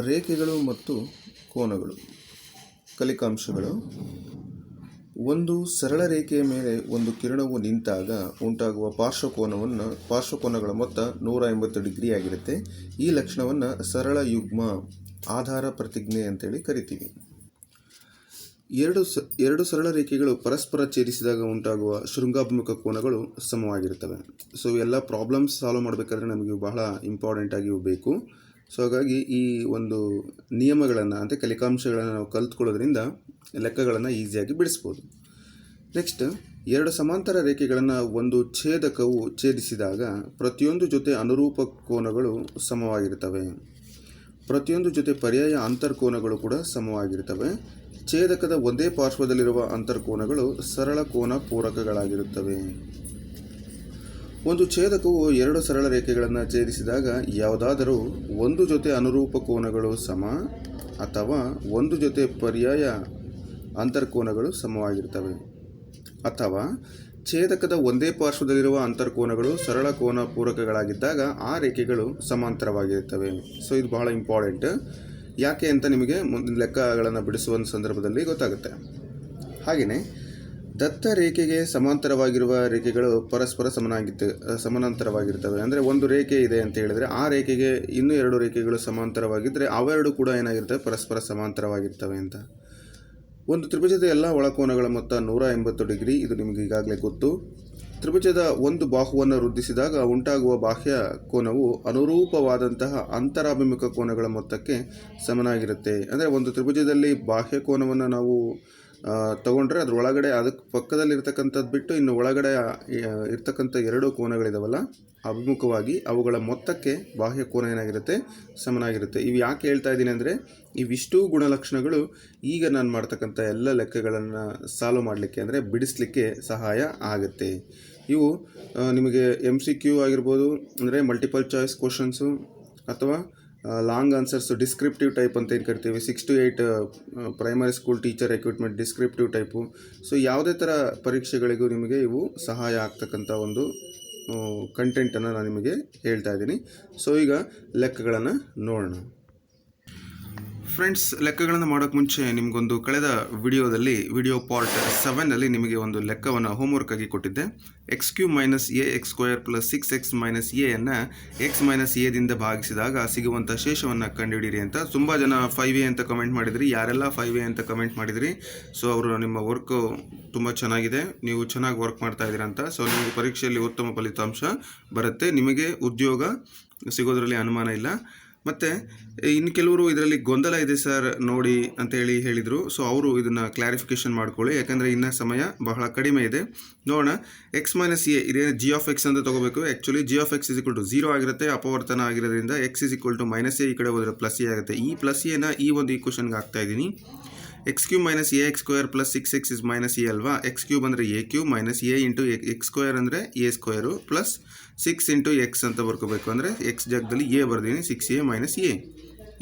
ರೇಖೆಗಳು ಮತ್ತು ಕೋನಗಳು, ಕಲಿಕಾಂಶಗಳು. ಒಂದು ಸರಳ ರೇಖೆಯ ಮೇಲೆ ಒಂದು ಕಿರಣವು ನಿಂತಾಗ ಉಂಟಾಗುವ ಪಾರ್ಶ್ವಕೋನವನ್ನು, ಪಾರ್ಶ್ವಕೋನಗಳ ಮೊತ್ತ ನೂರ ಎಂಬತ್ತು ಡಿಗ್ರಿ ಆಗಿರುತ್ತೆ. ಈ ಲಕ್ಷಣವನ್ನು ಸರಳ ಯುಗ್ಮ ಆಧಾರ ಪ್ರತಿಜ್ಞೆ ಅಂತೇಳಿ ಕರಿತೀವಿ. ಎರಡು ಸ, ಎರಡು ಸರಳ ರೇಖೆಗಳು ಪರಸ್ಪರ ಛೇದಿಸಿದಾಗ ಉಂಟಾಗುವ ಶೃಂಗಾಭಿಮುಖ ಕೋನಗಳು ಸಮವಾಗಿರುತ್ತವೆ. ಸೊ ಎಲ್ಲ ಪ್ರಾಬ್ಲಮ್ಸ್ ಸಾಲ್ವ್ ಮಾಡಬೇಕಾದ್ರೆ ನಮಗೆ ಬಹಳ ಇಂಪಾರ್ಟೆಂಟ್ ಆಗಿ ಇವು ಬೇಕು. ಸೊ ಹಾಗಾಗಿ ಈ ಒಂದು ನಿಯಮಗಳನ್ನು ಅಂದರೆ ಕಲಿಕಾಂಶಗಳನ್ನು ನಾವು ಕಲ್ತ್ಕೊಳ್ಳೋದ್ರಿಂದ ಲೆಕ್ಕಗಳನ್ನು ಈಸಿಯಾಗಿ ಬಿಡಿಸ್ಬೋದು. ನೆಕ್ಸ್ಟ್ ಎರಡು ಸಮಾಂತರ ರೇಖೆಗಳನ್ನು ಒಂದು ಛೇದಕವು ಛೇದಿಸಿದಾಗ ಪ್ರತಿಯೊಂದು ಜೊತೆ ಅನುರೂಪ ಕೋನಗಳು ಸಮವಾಗಿರ್ತವೆ. ಪ್ರತಿಯೊಂದು ಜೊತೆ ಪರ್ಯಾಯ ಅಂತರ್ಕೋನಗಳು ಕೂಡ ಸಮವಾಗಿರ್ತವೆ. ಛೇದಕದ ಒಂದೇ ಪಾರ್ಶ್ವದಲ್ಲಿರುವ ಅಂತರ್ಕೋನಗಳು ಸರಳ ಕೋನ ಪೂರಕಗಳಾಗಿರುತ್ತವೆ. ಒಂದು ಛೇದಕವು ಎರಡು ಸರಳ ರೇಖೆಗಳನ್ನು ಛೇದಿಸಿದಾಗ ಯಾವುದಾದರೂ ಒಂದು ಜೊತೆ ಅನುರೂಪ ಕೋನಗಳು ಸಮ ಅಥವಾ ಒಂದು ಜೊತೆ ಪರ್ಯಾಯ ಅಂತರ್ಕೋನಗಳು ಸಮವಾಗಿರ್ತವೆ. ಅಥವಾ ಛೇದಕದ ಒಂದೇ ಪಾರ್ಶ್ವದಲ್ಲಿರುವ ಅಂತರ್ಕೋನಗಳು ಸರಳ ಕೋನ ಪೂರಕಗಳಾಗಿದ್ದಾಗ ಆ ರೇಖೆಗಳು ಸಮಾಂತರವಾಗಿರುತ್ತವೆ. ಸೊ ಇದು ಬಹಳ ಇಂಪಾರ್ಟೆಂಟ್ ಯಾಕೆ ಅಂತ ನಿಮಗೆ ಮುಂದಿನ ಲೆಕ್ಕಗಳನ್ನು ಬಿಡಿಸುವ ಸಂದರ್ಭದಲ್ಲಿ ಗೊತ್ತಾಗುತ್ತೆ. ಹಾಗೆಯೇ ದತ್ತ ರೇಖೆಗೆ ಸಮಾಂತರವಾಗಿರುವ ರೇಖೆಗಳು ಪರಸ್ಪರ ಸಮನಾಗಿತ್ತು ಸಮಾನಾಂತರವಾಗಿರ್ತವೆ. ಅಂದರೆ ಒಂದು ರೇಖೆ ಇದೆ ಅಂತ ಹೇಳಿದರೆ ಆ ರೇಖೆಗೆ ಇನ್ನೂ ಎರಡು ರೇಖೆಗಳು ಸಮಾಂತರವಾಗಿದ್ದರೆ ಅವೆರಡು ಕೂಡ ಏನಾಗಿರ್ತವೆ? ಪರಸ್ಪರ ಸಮಾಂತರವಾಗಿರ್ತವೆ ಅಂತ. ಒಂದು ತ್ರಿಭುಜದ ಎಲ್ಲ ಒಳಕೋನಗಳ ಮೊತ್ತ ನೂರ ಎಂಬತ್ತು ಡಿಗ್ರಿ. ಇದು ನಿಮಗೆ ಈಗಾಗಲೇ ಗೊತ್ತು. ತ್ರಿಭುಜದ ಒಂದು ಬಾಹುವನ್ನು ವೃದ್ಧಿಸಿದಾಗ ಉಂಟಾಗುವ ಬಾಹ್ಯ ಕೋನವು ಅನುರೂಪವಾದಂತಹ ಅಂತರಾಭಿಮುಖ ಕೋನಗಳ ಮೊತ್ತಕ್ಕೆ ಸಮನಾಗಿರುತ್ತೆ. ಅಂದರೆ ಒಂದು ತ್ರಿಭುಜದಲ್ಲಿ ಬಾಹ್ಯ ಕೋನವನ್ನು ನಾವು ತಗೊಂಡ್ರೆ ಅದ್ರ ಒಳಗಡೆ ಅದಕ್ಕೆ ಪಕ್ಕದಲ್ಲಿರ್ತಕ್ಕಂಥದ್ದು ಬಿಟ್ಟು ಇನ್ನು ಒಳಗಡೆ ಇರ್ತಕ್ಕಂಥ ಎರಡು ಕೋನಗಳಿದಾವಲ್ಲ ಅಭಿಮುಖವಾಗಿ ಅವುಗಳ ಮೊತ್ತಕ್ಕೆ ಬಾಹ್ಯ ಕೋನ ಏನಾಗಿರುತ್ತೆ? ಸಮನಾಗಿರುತ್ತೆ. ಇವು ಯಾಕೆ ಹೇಳ್ತಾ ಇದ್ದೀನಿ ಅಂದರೆ, ಇವಿಷ್ಟು ಗುಣಲಕ್ಷಣಗಳು ಈಗ ನಾನು ಮಾಡ್ತಕ್ಕಂಥ ಎಲ್ಲ ಲೆಕ್ಕಗಳನ್ನು ಸಾಲ್ವ್ ಮಾಡಲಿಕ್ಕೆ ಅಂದರೆ ಬಿಡಿಸ್ಲಿಕ್ಕೆ ಸಹಾಯ ಆಗುತ್ತೆ. ಇವು ನಿಮಗೆ ಎಂ ಸಿ ಕ್ಯೂ ಆಗಿರ್ಬೋದು, ಅಂದರೆ ಮಲ್ಟಿಪಲ್ ಚಾಯ್ಸ್ ಕ್ವಶನ್ಸು ಅಥವಾ ಲಾಂಗ್ ಆನ್ಸರ್ಸ್ ಡಿಸ್ಕ್ರಿಪ್ಟಿವ್ ಟೈಪ್ ಅಂತ ಏನು ಕರಿತೀವಿ? Six to eight primary school teacher equipment descriptive type so ಯಾವುದೇ ಥರ ಪರೀಕ್ಷೆಗಳಿಗೂ ನಿಮಗೆ ಇವು ಸಹಾಯ ಆಗ್ತಕ್ಕಂಥ ಒಂದು ಕಂಟೆಂಟನ್ನು ನಾನು ನಿಮಗೆ ಹೇಳ್ತಾ ಇದ್ದೀನಿ. ಸೊ ಈಗ ಲೆಕ್ಕಗಳನ್ನು ನೋಡೋಣ. ಫ್ರೆಂಡ್ಸ್ ಲೆಕ್ಕಗಳನ್ನು ಮಾಡೋಕ್ಕೆ ಮುಂಚೆ ನಿಮಗೊಂದು ಕಳೆದ ವಿಡಿಯೋದಲ್ಲಿ ವಿಡಿಯೋ ಪಾರ್ಟ್ ಸೆವೆನಲ್ಲಿ ನಿಮಗೆ ಒಂದು ಲೆಕ್ಕವನ್ನು ಹೋಮ್ವರ್ಕ್ ಆಗಿ ಕೊಟ್ಟಿದ್ದೆ. X Q minus A X square plus six X minus ಎಯನ್ನು X minus ಎದಿಂದ ಭಾಗಿಸಿದಾಗ ಸಿಗುವಂಥ ಶೇಷವನ್ನು ಕಂಡುಹಿಡಿಯಿರಿ ಅಂತ. ತುಂಬ ಜನ ಫೈವ್ ಎ ಅಂತ ಕಮೆಂಟ್ ಮಾಡಿದ್ರಿ. ಯಾರೆಲ್ಲ ಫೈವ್ ಎ ಅಂತ ಕಮೆಂಟ್ ಮಾಡಿದ್ರಿ? ಸೊ ಅವರು ನಿಮ್ಮ ವರ್ಕು ತುಂಬ ಚೆನ್ನಾಗಿದೆ. ನೀವು ಚೆನ್ನಾಗಿ ವರ್ಕ್ ಮಾಡ್ತಾ ಇದ್ದೀರಾ ಅಂತ. ಸೊ ನಿಮಗೆ ಪರೀಕ್ಷೆಯಲ್ಲಿ ಉತ್ತಮ ಫಲಿತಾಂಶ ಬರುತ್ತೆ. ನಿಮಗೆ ಉದ್ಯೋಗ ಸಿಗೋದರಲ್ಲಿ ಅನುಮಾನ ಇಲ್ಲ. ಮತ್ತು ಇನ್ನು ಕೆಲವರು ಇದರಲ್ಲಿ ಗೊಂದಲ ಇದೆ ಸರ್ ನೋಡಿ ಅಂತೇಳಿ ಹೇಳಿದರು. ಸೊ ಅವರು ಇದನ್ನು ಕ್ಲಾರಿಫಿಕೇಷನ್ ಮಾಡ್ಕೊಳ್ಳಿ. ಯಾಕಂದರೆ ಇನ್ನು ಸಮಯ ಬಹಳ ಕಡಿಮೆ ಇದೆ. ನೋಡೋಣ. ಎಕ್ಸ್ ಮೈನಸ್ ಎ ಇದೇ ಜಿ ಆಫ್ ಎಕ್ಸ್ ಅಂತ ತಗೋಬೇಕು? Actually G of X is equal to zero ಆಗಿರುತ್ತೆ, ಅಪವರ್ತನ ಆಗಿರೋದ್ರಿಂದ X is equal to minus A ಈ ಕಡೆ ಹೋದರೆ ಪ್ಲಸ್ ಎ ಆಗುತ್ತೆ. ಈ ಪ್ಲಸ್ ಎನ ಈ ಒಂದು ಈಕ್ವೇಷನ್ಗೆ ಹಾಕ್ತಾ ಇದ್ದೀನಿ. X Q minus A X square plus six X is minus A ಅಲ್ವಾ? ಎಕ್ಸ್ ಕ್ಯೂಬ್ ಅಂದರೆ A Q minus A into X square ಅಂದರೆ A square plus six into X ಅಂತ ಬರ್ಕೋಬೇಕು ಅಂದರೆ ಎಕ್ಸ್ ಜಾಗದಲ್ಲಿ A ಬರ್ದೀನಿ six A minus A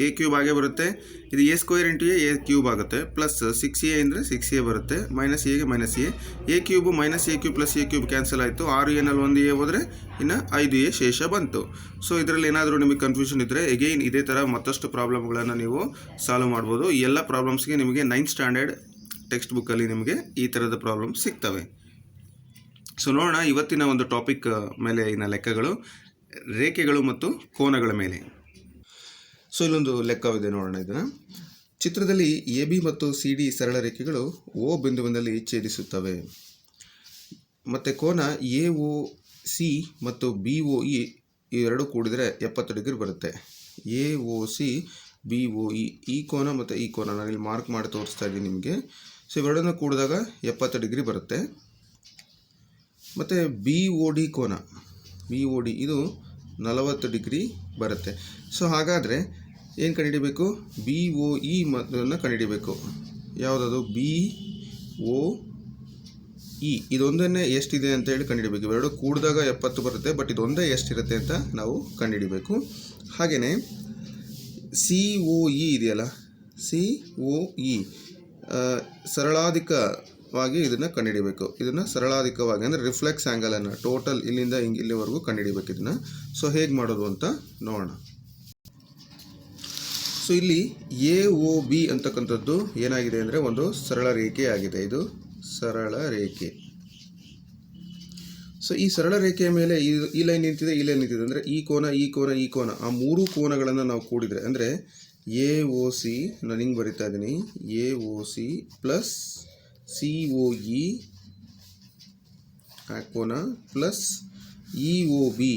A cube ಆಗೇ ಬರುತ್ತೆ. ಇದು A square into A A cube ಆಗುತ್ತೆ. ಪ್ಲಸ್ ಸಿಕ್ಸ್ ಎ ಅಂದರೆ ಸಿಕ್ಸ್ ಎ ಬರುತ್ತೆ. ಮೈನಸ್ ಎಗೆ minus A A cube minus A cube plus A cube cancel ಆಯಿತು. ಆರು ಎನಲ್ಲಿ ಒಂದು ಎ ಹೋದರೆ ಇನ್ನು ಐದು ಎ ಶೇಷ ಬಂತು. ಸೊ ಇದರಲ್ಲಿ ಏನಾದರೂ ನಿಮಗೆ ಕನ್ಫ್ಯೂಷನ್ ಇದ್ದರೆ ಎಗೈನ್ ಇದೇ ಥರ ಮತ್ತಷ್ಟು ಪ್ರಾಬ್ಲಮ್ಗಳನ್ನು ನೀವು ಸಾಲ್ವ್ ಮಾಡ್ಬೋದು. ಎಲ್ಲ ಪ್ರಾಬ್ಲಮ್ಸ್ಗೆ ನಿಮಗೆ ನೈನ್ತ್ ಸ್ಟ್ಯಾಂಡರ್ಡ್ ಟೆಕ್ಸ್ಟ್ ಬುಕ್ಕಲ್ಲಿ ನಿಮಗೆ ಈ ಥರದ ಪ್ರಾಬ್ಲಮ್ ಸಿಗ್ತವೆ. ಸೊ ನೋಡೋಣ ಇವತ್ತಿನ ಒಂದು ಟಾಪಿಕ್ ಮೇಲೆ ಇನ್ನ ಲೆಕ್ಕಗಳು, ರೇಖೆಗಳು ಮತ್ತು ಕೋನಗಳ ಮೇಲೆ. ಸೊ ಇಲ್ಲೊಂದು ಲೆಕ್ಕವಿದೆ ನೋಡೋಣ ಇದನ್ನು. ಚಿತ್ರದಲ್ಲಿ ಎ ಬಿ ಮತ್ತು ಸಿ ಡಿ ಸರಳ ರೇಖೆಗಳು ಓ ಬಿಂದುವಿನಲ್ಲಿ ಛೇದಿಸುತ್ತವೆ. ಮತ್ತು ಕೋನ ಎ ಒ ಸಿ ಮತ್ತು ಬಿ ಒ ಇ ಇವೆರಡು ಕೂಡಿದರೆ ಎಪ್ಪತ್ತು ಡಿಗ್ರಿ ಬರುತ್ತೆ. A O C B O E ಈ ಕೋನ ಮತ್ತು ಈ ಕೋನ ಇಲ್ಲಿ ಮಾರ್ಕ್ ಮಾಡಿ ತೋರಿಸ್ತಾ ಇದ್ದೀನಿ ನಿಮಗೆ. ಸೊ ಇವೆರಡನ್ನು ಕೂಡಿದಾಗ ಎಪ್ಪತ್ತು ಡಿಗ್ರಿ ಬರುತ್ತೆ. ಮತ್ತು ಬಿ ಓ ಡಿ ಕೋನ. ಬಿ ಓ ಡಿ ಇದು ನಲವತ್ತು ಡಿಗ್ರಿ ಬರುತ್ತೆ. ಸೊ ಹಾಗಾದರೆ ಏನು ಕಂಡುಹಿಡಿಬೇಕು? ಬಿ ಒ ಇ ಮೊದಲನ್ನು ಕಂಡುಹಿಡಿಬೇಕು. ಯಾವುದದು? ಬಿ ಒ ಇ ಇದೊಂದನ್ನೇ ಎಷ್ಟಿದೆ ಅಂತ ಹೇಳಿ ಕಂಡುಹಿಡಿಬೇಕು. ಇವೆರಡು ಕೂಡಿದಾಗ ಎಪ್ಪತ್ತು ಬರುತ್ತೆ ಬಟ್ ಇದೊಂದೇ ಎಷ್ಟಿರುತ್ತೆ ಅಂತ ನಾವು ಕಂಡುಹಿಡಿಬೇಕು. ಹಾಗೆಯೇ ಸಿ ಒ ಇ ಇದೆಯಲ್ಲ? ಸಿ ಒ ಇ ಸರಳಾಧಿಕವಾಗಿ ಇದನ್ನು ಕಂಡುಹಿಡಿಬೇಕು ಇದನ್ನು ಸರಳಾಧಿಕವಾಗಿ ಅಂದರೆ ರಿಫ್ಲೆಕ್ಸ್ ಆ್ಯಂಗಲನ್ನು ಟೋಟಲ್ ಇಲ್ಲಿಂದ ಹಿಂಗೆ ಇಲ್ಲಿವರೆಗೂ ಕಂಡುಹಿಡಿಬೇಕು ಇದನ್ನು. ಸೊ ಹೇಗೆ ಮಾಡೋದು ಅಂತ ನೋಡೋಣ. ಸೊ ಇಲ್ಲಿ ಎ ಒ ಬಿ ಅಂತಕ್ಕಂಥದ್ದು ಏನಾಗಿದೆ ಅಂದರೆ ಒಂದು ಸರಳ ರೇಖೆ ಆಗಿದೆ. ಇದು ಸರಳ ರೇಖೆ. ಸೊ ಈ ಸರಳ ರೇಖೆಯ ಮೇಲೆ ಈ ಲೈನ್ ನಿಂತಿದೆ, ಈ ಲೈನ್ ನಿಂತಿದೆ. ಅಂದರೆ ಈ ಕೋನ ಈ ಕೋನ ಈ ಕೋನ. ಆ ಮೂರು ಕೋನಗಳನ್ನು ನಾವು ಕೂಡಿದರೆ ಅಂದರೆ ಎ ಒ ಸಿ ನಾನು ಹಿಂಗೆ ಬರಿತಾ ಇದ್ದೀನಿ. A O C plus C O E ಕೋನ plus E O B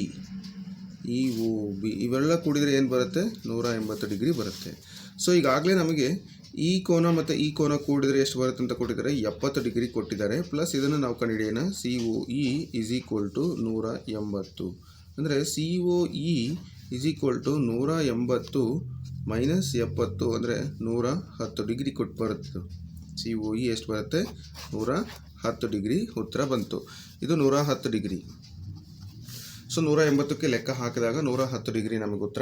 E O B ಇವೆಲ್ಲ ಕೂಡಿದರೆ ಏನು ಬರುತ್ತೆ? ನೂರ ಎಂಬತ್ತು ಡಿಗ್ರಿ ಬರುತ್ತೆ. ಸೊ ಈಗಾಗಲೇ ನಮಗೆ ಈ ಕೋನ ಮತ್ತು ಈ ಕೋನ ಕೂಡಿದರೆ ಎಷ್ಟು ಬರುತ್ತೆ ಅಂತ ಕೊಟ್ಟಿದ್ದಾರೆ. ಎಪ್ಪತ್ತು ಡಿಗ್ರಿ ಕೊಟ್ಟಿದ್ದಾರೆ. ಪ್ಲಸ್ ಇದನ್ನು ನಾವು ಕಂಡುಹಿಡಿಯೋಣ. C O E is equal to ನೂರ ಎಂಬತ್ತು. ಅಂದರೆ C O E is equal to ನೂರ ಎಂಬತ್ತು ಮೈನಸ್ ಎಪ್ಪತ್ತು ಅಂದರೆ ನೂರ ಹತ್ತು ಡಿಗ್ರಿ ಕೊಟ್ಟು ಬರುತ್ತೆ. ಸಿ ಒ ಇ ಎಷ್ಟು ಬರುತ್ತೆ? ನೂರ ಹತ್ತು ಡಿಗ್ರಿ ಉತ್ತರ ಬಂತು. ಇದು ನೂರ ಹತ್ತು ಡಿಗ್ರಿ. ಸೊ, ನೂರ ಎಂಬತ್ತಕ್ಕೆ ಲೆಕ್ಕ ಹಾಕಿದಾಗ ನೂರ ಹತ್ತು ಡಿಗ್ರಿ ನಮಗೆ ಉತ್ತರ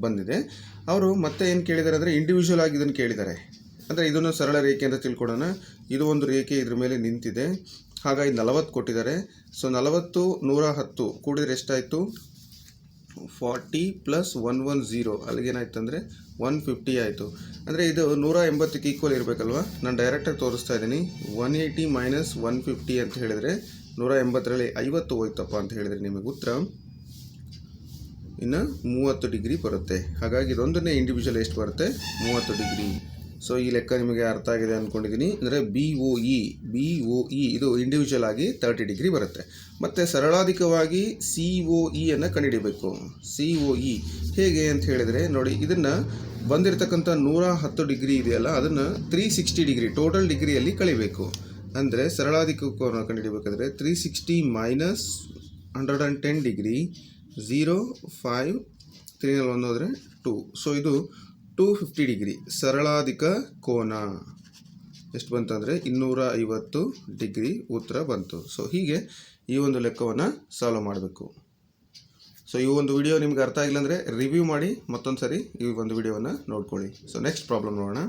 ಬಂದಿದೆ. ಅವರು ಮತ್ತೆ ಏನು ಕೇಳಿದ್ದಾರೆ ಅಂದರೆ ಇಂಡಿವಿಜುವಲ್ ಆಗಿ ಇದನ್ನು ಕೇಳಿದ್ದಾರೆ. ಅಂದರೆ ಇದನ್ನು ಸರಳ ರೇಖೆ ಅಂತ ತಿಳ್ಕೊಡೋಣ ಇದು ಒಂದು ರೇಖೆ ಇದ್ರ ಮೇಲೆ ನಿಂತಿದೆ. ಹಾಗಾಗಿ ನಲವತ್ತು ಕೊಟ್ಟಿದ್ದಾರೆ. ಸೊ, ನಲವತ್ತು, ನೂರ ಹತ್ತು ಕೂಡಿದ್ರೆ ಎಷ್ಟಾಯಿತು? Forty plus one one zero. ಅಲ್ಲಿಗೇನಾಯ್ತು ಅಂದರೆ ಒನ್ ಫಿಫ್ಟಿ ಆಯಿತು. ಅಂದರೆ ಇದು ನೂರ ಎಂಬತ್ತಕ್ಕೆ ಈಕ್ವಲ್ ಇರಬೇಕಲ್ವ? ನಾನು ಡೈರೆಕ್ಟಾಗಿ ತೋರಿಸ್ತಾ ಇದ್ದೀನಿ. One eighty minus one fifty ಅಂತ ಹೇಳಿದರೆ ನೂರ ಎಂಬತ್ತರಲ್ಲಿ ಐವತ್ತು ಹೋಯ್ತಪ್ಪ ಅಂತ ಹೇಳಿದರೆ ನಿಮಗೆ ಉತ್ತರ ಇನ್ನು ಮೂವತ್ತು ಡಿಗ್ರಿ ಬರುತ್ತೆ. ಹಾಗಾಗಿ ಇದೊಂದನ್ನೇ ಇಂಡಿವಿಜುವಲ್ ಎಷ್ಟು ಬರುತ್ತೆ. ಮೂವತ್ತು ಡಿಗ್ರಿ. ಸೊ ಈ ಲೆಕ್ಕ ನಿಮಗೆ ಅರ್ಥ ಆಗಿದೆ ಅಂದ್ಕೊಂಡಿದ್ದೀನಿ ಅಂದರೆ B O E B O E ಇದು ಇಂಡಿವಿಜುವಲ್ ಆಗಿ ತರ್ಟಿ ಡಿಗ್ರಿ ಬರುತ್ತೆ. ಮತ್ತು ಸರಳಾಧಿಕವಾಗಿ ಸಿ ಒ ಇಯನ್ನು ಕಂಡುಹಿಡಿಬೇಕು. ಸಿ ಒ ಇ ಹೇಗೆ ಅಂತ ಹೇಳಿದರೆ, ನೋಡಿ, ಇದನ್ನು ಬಂದಿರತಕ್ಕಂಥ ನೂರ ಹತ್ತು ಡಿಗ್ರಿ ಇದೆಯಲ್ಲ, ಅದನ್ನು ತ್ರೀ ಸಿಕ್ಸ್ಟಿ ಡಿಗ್ರಿ ಟೋಟಲ್ ಡಿಗ್ರಿಯಲ್ಲಿ ಕಳಿಬೇಕು. ಅಂದರೆ ಸರಳಾಧಿಕವನ್ನು ಕಂಡುಹಿಡಿಬೇಕಾದ್ರೆ three sixty minus hundred and ten degree zero five ತ್ರೀನಲ್ಲಿ ಒಂದು ಹೋದರೆ ಟು ಸೊ ಇದು ಟೂ ಫಿಫ್ಟಿ ಡಿಗ್ರಿ ಸರಳಾಧಿಕ ಕೋನ. ಎಷ್ಟು ಬಂತಂದರೆ ಇನ್ನೂರ ಐವತ್ತು ಡಿಗ್ರಿ ಉತ್ತರ ಬಂತು. ಸೊ ಹೀಗೆ ಈ ಒಂದು ಲೆಕ್ಕವನ್ನು ಸಾಲ್ವ್ ಮಾಡಬೇಕು. ಸೊ ಈ ಒಂದು ವಿಡಿಯೋ ನಿಮ್ಗೆ ಅರ್ಥ ಆಗಿಲ್ಲ ಅಂದರೆ ರಿವ್ಯೂ ಮಾಡಿ ಮತ್ತೊಂದು ಸರಿ ಈ ಒಂದು ವಿಡಿಯೋವನ್ನು ನೋಡ್ಕೊಳ್ಳಿ. ಸೊ ನೆಕ್ಸ್ಟ್ ಪ್ರಾಬ್ಲಮ್ ನೋಡೋಣ.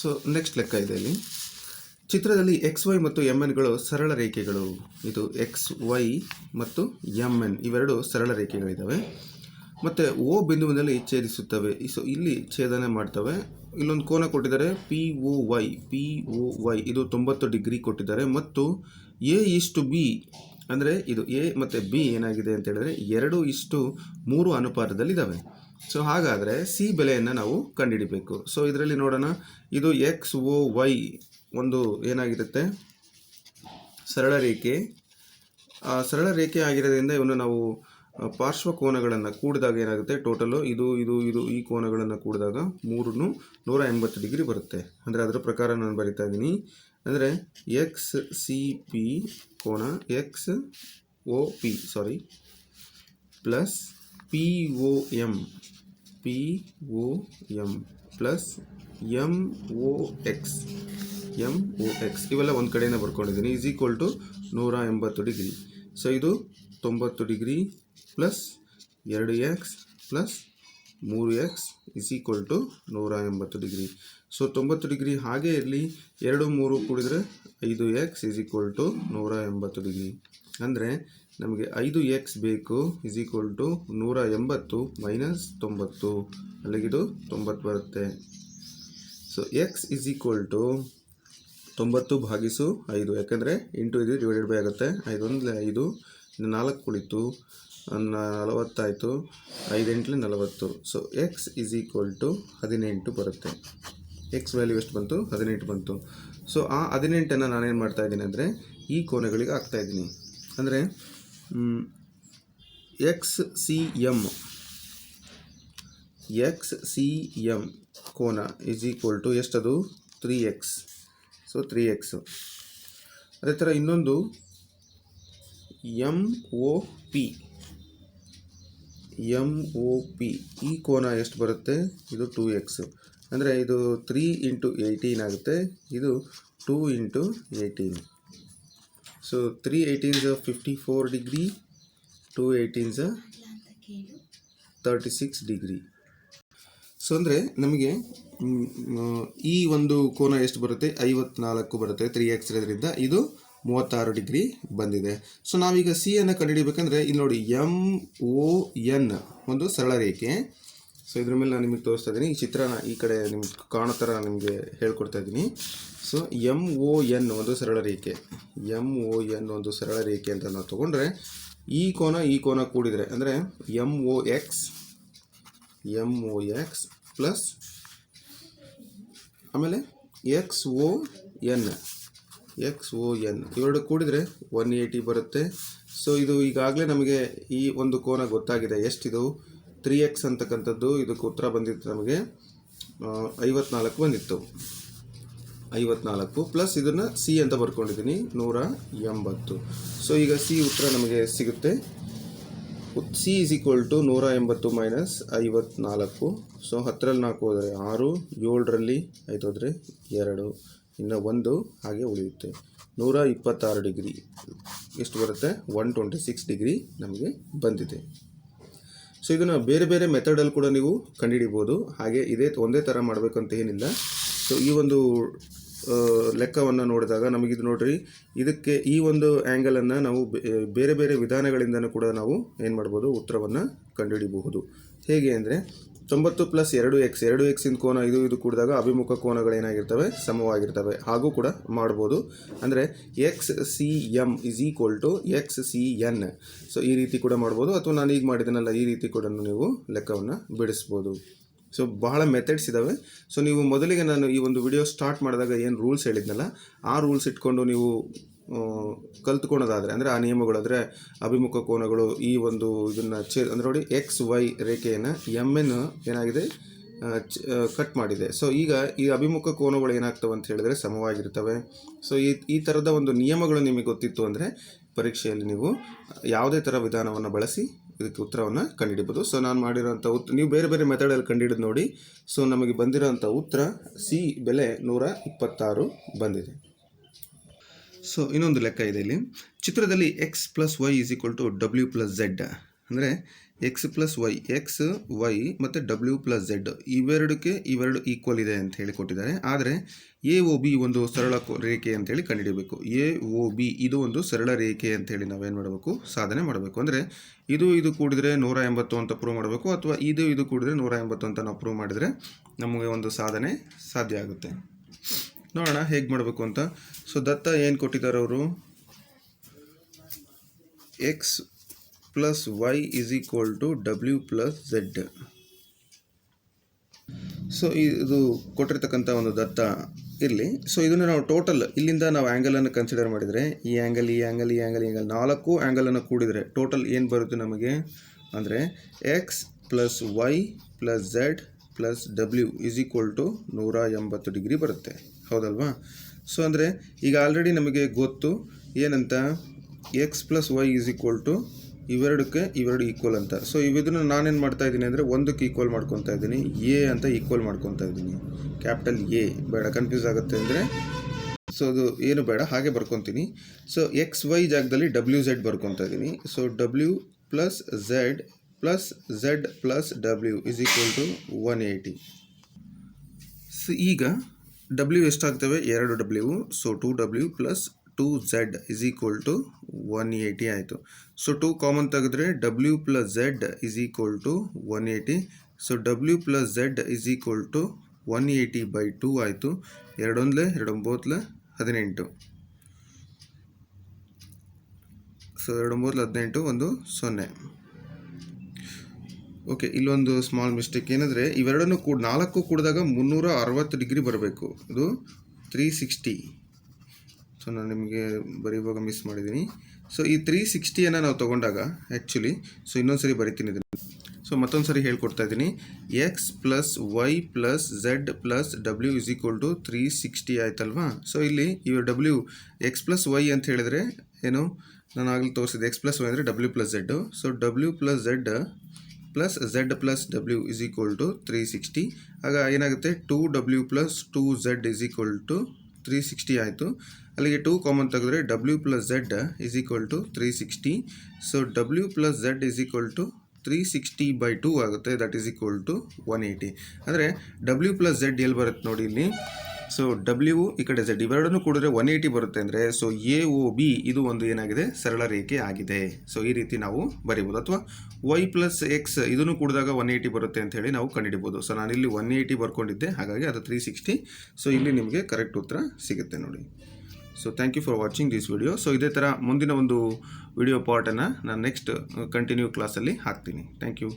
ಸೊ ನೆಕ್ಸ್ಟ್ ಲೆಕ್ಕ ಇದೆ ಇಲ್ಲಿ. ಚಿತ್ರದಲ್ಲಿ ಎಕ್ಸ್ ವೈ ಮತ್ತು ಎಂ ಎನ್ಗಳು ಸರಳ ರೇಖೆಗಳು. ಇದು ಎಕ್ಸ್ ವೈ ಮತ್ತು ಎಂ ಎನ್ ಇವೆರಡು ಸರಳ ರೇಖೆಗಳಿದ್ದಾವೆ ಮತ್ತು ಓ ಬಿಂದುವಿನಲ್ಲಿ ಛೇದಿಸುತ್ತವೆ. ಸೊ, ಇಲ್ಲಿ ಛೇದನೆ ಮಾಡ್ತವೆ. ಇಲ್ಲೊಂದು ಕೋನ ಕೊಟ್ಟಿದ್ದಾರೆ. P O Y P O Y ಇದು ತೊಂಬತ್ತು ಡಿಗ್ರಿ ಕೊಟ್ಟಿದ್ದಾರೆ. ಮತ್ತು ಎ ಇಷ್ಟು ಬಿ ಅಂದರೆ ಇದು ಎ ಮತ್ತು ಬಿ ಏನಾಗಿದೆ ಅಂತ ಹೇಳಿದ್ರೆ, ಎರಡು ಇಷ್ಟು ಮೂರು ಅನುಪಾತದಲ್ಲಿದ್ದಾವೆ. ಸೊ, ಹಾಗಾದರೆ ಸಿ ಬೆಲೆಯನ್ನು ನಾವು ಕಂಡುಹಿಡಿಬೇಕು. ಸೊ, ಇದರಲ್ಲಿ ನೋಡೋಣ. ಇದು ಎಕ್ಸ್ ಒ ವೈ ಒಂದು ಏನಾಗಿರುತ್ತೆ? ಸರಳ ರೇಖೆ. ಸರಳ ರೇಖೆ ಆಗಿರೋದ್ರಿಂದ ಇವನು ನಾವು ಪಾರ್ಶ್ವ ಕೋನಗಳನ್ನು ಕೂಡಿದಾಗ ಏನಾಗುತ್ತೆ? ಟೋಟಲು ಇದು ಇದು ಇದು ಈ ಕೋನಗಳನ್ನು ಕೂಡಿದಾಗ ಮೂರನ್ನು ನೂರ ಎಂಬತ್ತು ಡಿಗ್ರಿ ಬರುತ್ತೆ. ಅಂದರೆ ಅದರ ಪ್ರಕಾರ ನಾನು ಬರಿತಾ ಇದ್ದೀನಿ. ಅಂದರೆ ಎಕ್ಸ್ ಸಿ ಪಿ ಕೋನ X O P sorry plus P O M P O M plus M O X M O X ಇವೆಲ್ಲ ಒಂದು ಕಡೆಯಿಂದ ಬರ್ಕೊಂಡಿದ್ದೀನಿ. ಈಸ್ ಈಕ್ವಲ್ ಟು ನೂರ ಎಂಬತ್ತು ಡಿಗ್ರಿ. ಸೊ ಇದು ತೊಂಬತ್ತು ಡಿಗ್ರಿ ಪ್ಲಸ್ ಎರಡು ಎಕ್ಸ್ ಪ್ಲಸ್ ಮೂರು ಎಕ್ಸ್ ಇಸ್ ಈಕ್ವಲ್ ಟು ನೂರ ಎಂಬತ್ತು ಡಿಗ್ರಿ ಸೊ ತೊಂಬತ್ತು ಡಿಗ್ರಿ ಹಾಗೇ ಇರಲಿ. ಎರಡು, ಮೂರು ಕೂಡಿದರೆ ಐದು ಎಕ್ಸ್ ಇಸ್ ಈಕ್ವಲ್ ಟು ನೂರ ಎಂಬತ್ತು ಡಿಗ್ರಿ ಅಂದರೆ ನಮಗೆ ಐದು ಎಕ್ಸ್ ಬೇಕು ಇಸ್ ಈಕ್ವಲ್ ಟು ನೂರ ಎಂಬತ್ತು ಮೈನಸ್ ತೊಂಬತ್ತು. ಅಲ್ಲಿಗಿದು ತೊಂಬತ್ತು ಬರುತ್ತೆ. So X is equal to ತೊಂಬತ್ತು ಭಾಗಿಸು ಐದು. ಯಾಕಂದರೆ ಇಂಟು ಇದು ಡಿವೈಡೆಡ್ ಬೈ ಆಗುತ್ತೆ. ಐದೊಂದು ಐದು ನಾಲ್ಕು ಕುಳಿತು ನಲವತ್ತಾಯಿತು. ಐದೆಂಟ್ಲೆ ನಲವತ್ತು. So X is equal to ಹದಿನೆಂಟು ಬರುತ್ತೆ. ಎಕ್ಸ್ ವ್ಯಾಲ್ಯೂ ಎಷ್ಟು ಬಂತು? ಹದಿನೆಂಟು ಬಂತು. ಸೊ ಆ ಹದಿನೆಂಟನ್ನು ನಾನೇನು ಮಾಡ್ತಾ ಇದ್ದೀನಿ ಅಂದರೆ ಈ ಕೋನಗಳಿಗೆ ಹಾಕ್ತಾ ಇದ್ದೀನಿ. ಅಂದರೆ X C M X C M ಕೋನ is equal to ಎಷ್ಟದು? Three X so three X ಅದೇ ಥರ ಇನ್ನೊಂದು M O P M O P ಈ ಕೋನ ಎಷ್ಟು ಬರುತ್ತೆ? ಇದು ಟೂ ಎಕ್ಸ್ ಅಂದರೆ ಇದು ತ್ರೀ ಇಂಟು ಏಯ್ಟೀನ್ ಆಗುತ್ತೆ. ಇದು two into eighteen so three eighteens fifty four degree two eighteens thirty six degree so ಅಂದರೆ ನಮಗೆ ಈ ಒಂದು ಕೋನ ಎಷ್ಟು ಬರುತ್ತೆ? ಐವತ್ನಾಲ್ಕು ಬರುತ್ತೆ ತ್ರೀ ಎಕ್ಸ್ ಇದು ಮೂವತ್ತಾರು ಡಿಗ್ರಿ ಬಂದಿದೆ. ಸೊ, ನಾವೀಗ ಸಿ ಅನ್ನು ಕಂಡುಹಿಡಿಬೇಕಂದ್ರೆ ಇಲ್ಲಿ ನೋಡಿ ಎಂ ಒ ಎನ್ ಒಂದು ಸರಳ ರೇಖೆ. ಸೊ, ಇದ್ರ ಮೇಲೆ ನಾನು ನಿಮಗೆ ತೋರಿಸ್ತಾ ಇದ್ದೀನಿ. ಈ ಚಿತ್ರನ ಈ ಕಡೆ ನಿಮ್ಗೆ ಕಾಣೋ ಥರ ನಿಮಗೆ ಹೇಳ್ಕೊಡ್ತಾ ಇದ್ದೀನಿ. ಸೊ ಎಂ ಒ ಎನ್ ಒಂದು ಸರಳ ರೇಖೆ. ಎಂ ಒ ಎನ್ ಒಂದು ಸರಳ ರೇಖೆ ಅಂತ ನಾವು ತೊಗೊಂಡ್ರೆ ಈ ಕೋನ ಈ ಕೋನ ಕೂಡಿದರೆ ಅಂದರೆ M O X M O X plus ಆಮೇಲೆ X O N X O N ಇವೆರಡು ಕೂಡಿದರೆ ಒನ್ ಏಯ್ಟಿ ಬರುತ್ತೆ. ಸೊ ಇದು ಈಗಾಗಲೇ ನಮಗೆ ಈ ಒಂದು ಕೋನ ಗೊತ್ತಾಗಿದೆ. ಎಷ್ಟಿದು? ತ್ರೀ ಎಕ್ಸ್ ಅಂತಕ್ಕಂಥದ್ದು, ಇದಕ್ಕೆ ಉತ್ತರ ಬಂದಿತ್ತು ನಮಗೆ ಐವತ್ನಾಲ್ಕು ಬಂದಿತ್ತು. ಐವತ್ನಾಲ್ಕು ಪ್ಲಸ್ ಇದನ್ನು ಸಿ ಅಂತ ಬರ್ಕೊಂಡಿದ್ದೀನಿ, ನೂರ ಎಂಬತ್ತು. ಸೊ ಈಗ ಸಿ ಉತ್ತರ ನಮಗೆ ಸಿಗುತ್ತೆ. ಸಿ ಇಸ್ ಈಕ್ವಲ್ ಟು ನೂರ ಎಂಬತ್ತು ಮೈನಸ್ ಐವತ್ನಾಲ್ಕು. ಸೊ ಹತ್ತರಲ್ಲಿ ನಾಲ್ಕು ಹೋದರೆ ಆರು, ಏಳರಲ್ಲಿ ಆಯ್ತು ಹೋದರೆ ಎರಡು. ಇನ್ನು ಒಂದು ಹಾಗೆ ಉಳಿಯುತ್ತೆ. ನೂರ ಇಪ್ಪತ್ತಾರು ಡಿಗ್ರಿ. ಎಷ್ಟು ಬರುತ್ತೆ? ಒನ್ ಟ್ವೆಂಟಿ ಸಿಕ್ಸ್ ಡಿಗ್ರಿ ನಮಗೆ ಬಂದಿದೆ. ಸೊ, ಇದನ್ನು ಬೇರೆ ಬೇರೆ ಮೆಥಡಲ್ಲಿ ಕೂಡ ನೀವು ಕಂಡುಹಿಡಿಬೋದು. ಹಾಗೆ ಇದೇ ಒಂದೇ ಥರ ಮಾಡಬೇಕಂತ ಏನಿಲ್ಲ. ಸೊ, ಈ ಒಂದು ಲೆಕ್ಕವನ್ನು ನೋಡಿದಾಗ ನಮಗಿದು ನೋಡ್ರಿ, ಇದಕ್ಕೆ ಈ ಒಂದು ಆ್ಯಂಗಲನ್ನು ನಾವು ಬೇರೆ ಬೇರೆ ವಿಧಾನಗಳಿಂದ ಕೂಡ ನಾವು ಏನು ಮಾಡ್ಬೋದು? ಉತ್ತರವನ್ನು ಕಂಡುಹಿಡಿಬಹುದು. ಹೇಗೆ ಅಂದರೆ ತೊಂಬತ್ತು ಪ್ಲಸ್ ಎರಡು ಎಕ್ಸ್, ಎರಡು ಎಕ್ಸಿನ ಕೋನ ಇದು ಇದು ಕೂಡಿದಾಗ ಅಭಿಮುಖ ಕೋನಗಳೇನಾಗಿರ್ತವೆ? ಸಮವಾಗಿರ್ತವೆ. ಹಾಗೂ ಕೂಡ ಮಾಡ್ಬೋದು. ಅಂದರೆ X C M is equal to X C N so ಈ ರೀತಿ ಕೂಡ ಮಾಡ್ಬೋದು. ಅಥವಾ ನಾನು ಈಗ ಮಾಡಿದ್ದೀನಲ್ಲ, ಈ ರೀತಿ ಕೂಡ ನೀವು ಲೆಕ್ಕವನ್ನು ಬಿಡಿಸ್ಬೋದು. ಸೊ ಬಹಳ ಮೆಥಡ್ಸ್ ಇದ್ದಾವೆ ಸೊ ನೀವು ಮೊದಲಿಗೆ ನಾನು ಈ ಒಂದು ವಿಡಿಯೋ ಸ್ಟಾರ್ಟ್ ಮಾಡಿದಾಗ ಏನು ರೂಲ್ಸ್ ಹೇಳಿದ್ನಲ್ಲ, ಆ ರೂಲ್ಸ್ ಇಟ್ಕೊಂಡು ನೀವು ಕಲ್ತ್ಕೊಳೋದಾದರೆ, ಅಂದರೆ ಆ ನಿಯಮಗಳು ಅಂದರೆ ಅಭಿಮುಖ ಕೋನಗಳು ಈ ಒಂದು ಇದನ್ನು ಚೇ ಅಂದರೆ ನೋಡಿ ಎಕ್ಸ್ ವೈ ರೇಖೆಯನ್ನು ಎಂ ಎನ್ ಏನಾಗಿದೆ ಕಟ್ ಮಾಡಿದೆ. ಸೊ ಈಗ ಈ ಅಭಿಮುಖ ಕೋನಗಳು ಏನಾಗ್ತವೆ ಅಂತ ಹೇಳಿದ್ರೆ ಸಮವಾಗಿರ್ತವೆ. ಸೊ ಈ ಈ ಥರದ ಒಂದು ನಿಯಮಗಳು ನಿಮಗೆ ಗೊತ್ತಿತ್ತು ಅಂದರೆ ಪರೀಕ್ಷೆಯಲ್ಲಿ ನೀವು ಯಾವುದೇ ಥರ ವಿಧಾನವನ್ನು ಬಳಸಿ ಇದಕ್ಕೆ ಉತ್ತರವನ್ನು ಕಂಡುಹಿಡಿಬೋದು. ಸೊ ನಾನು ಮಾಡಿರೋಂಥ ಉತ್, ನೀವು ಬೇರೆ ಬೇರೆ ಮೆಥಡಲ್ಲಿ ಕಂಡುಹಿಡಿದು ನೋಡಿ. ಸೊ ನಮಗೆ ಬಂದಿರೋಂಥ ಉತ್ತರ ಸಿ ಬೆಲೆ ನೂರ ಇಪ್ಪತ್ತಾರು ಬಂದಿದೆ. ಸೊ ಇನ್ನೊಂದು ಲೆಕ್ಕ ಇದೆ ಇಲ್ಲಿ. ಚಿತ್ರದಲ್ಲಿ X plus Y is equal to W plus Z ಅಂದರೆ X plus Y X Y ಮತ್ತು ಡಬ್ಲ್ಯೂ ಪ್ಲಸ್ ಝೆಡ್ ಇವೆರಡಕ್ಕೆ ಇವೆರಡು ಈಕ್ವಲ್ ಇದೆ ಅಂತ ಹೇಳಿ ಕೊಟ್ಟಿದ್ದಾರೆ. ಆದರೆ ಎ ಒ ಬಿ ಒಂದು ಸರಳ ರೇಖೆ ಅಂತೇಳಿ ಕಂಡುಹಿಡಬೇಕು ಎ ಒ ಬಿ ಇದು ಒಂದು ಸರಳ ರೇಖೆ ಅಂತೇಳಿ ನಾವೇನು ಮಾಡಬೇಕು? ಸಾಧನೆ ಮಾಡಬೇಕು. ಅಂದರೆ ಇದು ಇದು ಕೂಡಿದರೆ ನೂರ ಎಂಬತ್ತು ಅಂತ ಪ್ರೂವ್ ಮಾಡಬೇಕು, ಅಥವಾ ಇದು ಇದು ಕೂಡಿದರೆ ನೂರ ಎಂಬತ್ತು ಅಂತ ನಾವು ಪ್ರೂವ್ ಮಾಡಿದರೆ ನಮಗೆ ಒಂದು ಸಾಧನೆ ಸಾಧ್ಯ ಆಗುತ್ತೆ. ನೋಡೋಣ ಹೇಗೆ ಮಾಡಬೇಕು ಅಂತ. ಸೊ ದತ್ತ ಏನು ಕೊಟ್ಟಿದ್ದಾರೆ ಅವರು? X plus Y is equal to W plus Z so ಇದು ಕೊಟ್ಟಿರ್ತಕ್ಕಂಥ ಒಂದು ದತ್ತ ಇರಲಿ. ಸೊ ಇದನ್ನು ನಾವು ಟೋಟಲ್ ಇಲ್ಲಿಂದ ನಾವು ಆ್ಯಂಗಲನ್ನು ಕನ್ಸಿಡರ್ ಮಾಡಿದರೆ, ಈ ಆ್ಯಂಗಲ್ ಈ ಆ್ಯಂಗಲ್ ಈ ಆ್ಯಂಗಲ್ ಈ ಆ್ಯಂಗಲ್ ನಾಲ್ಕು ಆ್ಯಂಗಲನ್ನು ಕೂಡಿದರೆ ಟೋಟಲ್ ಏನು ಬರುತ್ತೆ ನಮಗೆ? ಅಂದರೆ X plus Y plus Z plus W is equal to ನೂರ ಎಂಬತ್ತು ಡಿಗ್ರಿ ಬರುತ್ತೆ. ಹೌದಲ್ವಾ? ಸೊ ಅಂದರೆ ಈಗ ಆಲ್ರೆಡಿ ನಮಗೆ ಗೊತ್ತು ಏನಂತ? X plus Y is equal to ಇವೆರಡಕ್ಕೆ ಇವೆರಡು ಈಕ್ವಲ್ ಅಂತ. ಸೊ ಇವಿದನ್ನು ನಾನೇನು ಮಾಡ್ತಾ ಇದ್ದೀನಿ ಅಂದರೆ ಒಂದಕ್ಕೆ ಈಕ್ವಲ್ ಮಾಡ್ಕೊತಾ ಇದ್ದೀನಿ. ಎ ಅಂತ ಈಕ್ವಲ್ ಮಾಡ್ಕೊತಾ ಇದ್ದೀನಿ. ಕ್ಯಾಪಿಟಲ್ ಎ ಬೇಡ ಕನ್ಫ್ಯೂಸ್ ಆಗುತ್ತೆ ಅಂದರೆ? ಸೊ ಅದು ಏನು ಬೇಡ, ಹಾಗೆ ಬರ್ಕೊತೀನಿ. ಸೊ ಎಕ್ಸ್ ವೈ ಜಾಗದಲ್ಲಿ ಡಬ್ಲ್ಯೂ ಝೆಡ್ ಬರ್ಕೊತಾ ಇದ್ದೀನಿ. So W plus Z plus Z plus W is equal to one eighty so ಈಗ ಡಬ್ಲ್ಯೂ ಎಷ್ಟಾಗ್ತವೆ? ಎರಡು W so two W plus two Z is equal to one eighty ಆಯಿತು. So two common ತೆಗೆದ್ರೆ W plus Z is equal to one eighty so W plus Z is equal to one eighty by two ಆಯಿತು. ಎರಡೊಂದ್ಲೆ ಎರಡೊಂಬತ್ತಲೆ ಹದಿನೆಂಟು. So ಎರಡೊಂಬತ್ತಲೆ ಹದಿನೆಂಟು, ಒಂದು ಸೊನ್ನೆ. Okay, ಇಲ್ಲೊಂದು small mistake ಏನಂದರೆ, ಇವೆರಡನ್ನು ಕೂಡ, ನಾಲ್ಕು ಕೂಡಿದಾಗ ಮುನ್ನೂರ ಅರವತ್ತು ಡಿಗ್ರಿ ಬರಬೇಕು. ಇದು ತ್ರೀ ಸಿಕ್ಸ್ಟಿ ಸೊ ನಾನು ನಿಮಗೆ ಬರೆಯುವಾಗ ಮಿಸ್ ಮಾಡಿದ್ದೀನಿ. ಸೊ ಈ ತ್ರೀ ಸಿಕ್ಸ್ಟಿಯನ್ನು ನಾವು ತೊಗೊಂಡಾಗ ಆ್ಯಕ್ಚುಲಿ ಸೊ ಇನ್ನೊಂದು ಸರಿ ಬರಿತೀನಿ ಇದನ್ನು. ಸೊ ಮತ್ತೊಂದು ಸರಿ ಹೇಳ್ಕೊಡ್ತಾ ಇದ್ದೀನಿ. X plus Y plus Z plus W is equal to three sixty ಆಯ್ತಲ್ವಾ? ಸೊ ಇಲ್ಲಿ ಇವು ಡಬ್ಲ್ಯೂ ಎಕ್ಸ್ ಪ್ಲಸ್ ವೈ ಅಂತ ಹೇಳಿದರೆ, ಏನು? ನಾನು ಆಗಲಿ ತೋರಿಸಿದೆ ಎಕ್ಸ್ ಪ್ಲಸ್ ವೈ ಅಂದರೆ W plus Z so W plus Z plus Z plus W is equal to three sixty ಆಗ ಏನಾಗುತ್ತೆ? Two W plus two Z is equal to three sixty ಆಯಿತು. ಅಲ್ಲಿಗೆ ಟೂ ಕಾಮನ್ ತೆಗೆದ್ರೆ W plus Z is equal to three sixty so W plus Z is equal to three sixty by two ಆಗುತ್ತೆ. That is equal to one eighty ಅಂದರೆ W plus Z ಎಲ್ಲಿ ಬರುತ್ತೆ ನೋಡಿ ಇಲ್ಲಿ? So W ಈ ಕಡೆ Z ಇವೆರಡನ್ನು ಕೂಡಿದ್ರೆ one eighty ಬರುತ್ತೆ ಅಂದರೆ ಸೊ ಎ ಒ ಬಿ ಇದು ಒಂದು ಏನಾಗಿದೆ? ಸರಳ ರೇಖೆ ಆಗಿದೆ. ಸೊ ಈ ರೀತಿ ನಾವು ಬರೀಬೋದು. ಅಥವಾ ವೈ ಪ್ಲಸ್ ಎಕ್ಸ್ ಇದನ್ನು ಕೂಡಿದಾಗ ಒನ್ ಏಯ್ಟಿ ಬರುತ್ತೆ ಅಂತ ಹೇಳಿ ನಾವು ಕಂಡುಹಿಡಿಬೋದು. ಸೊ ನಾನಿಲ್ಲಿ ಒನ್ ಏಯ್ಟಿ ಬರ್ಕೊಂಡಿದ್ದೆ. ಹಾಗಾಗಿ ಅದು ತ್ರೀ ಸಿಕ್ಸ್ಟಿ ಸೊ ಇಲ್ಲಿ ನಿಮಗೆ ಕರೆಕ್ಟ್ ಉತ್ತರ ಸಿಗುತ್ತೆ ನೋಡಿ. So thank you for watching this video so ಇದೇ ಥರ ಮುಂದಿನ ಒಂದು ವಿಡಿಯೋ ಪಾರ್ಟನ್ನು ನಾನು ನೆಕ್ಸ್ಟ್ ಕಂಟಿನ್ಯೂ ಕ್ಲಾಸಲ್ಲಿ ಹಾಕ್ತೀನಿ. Thank you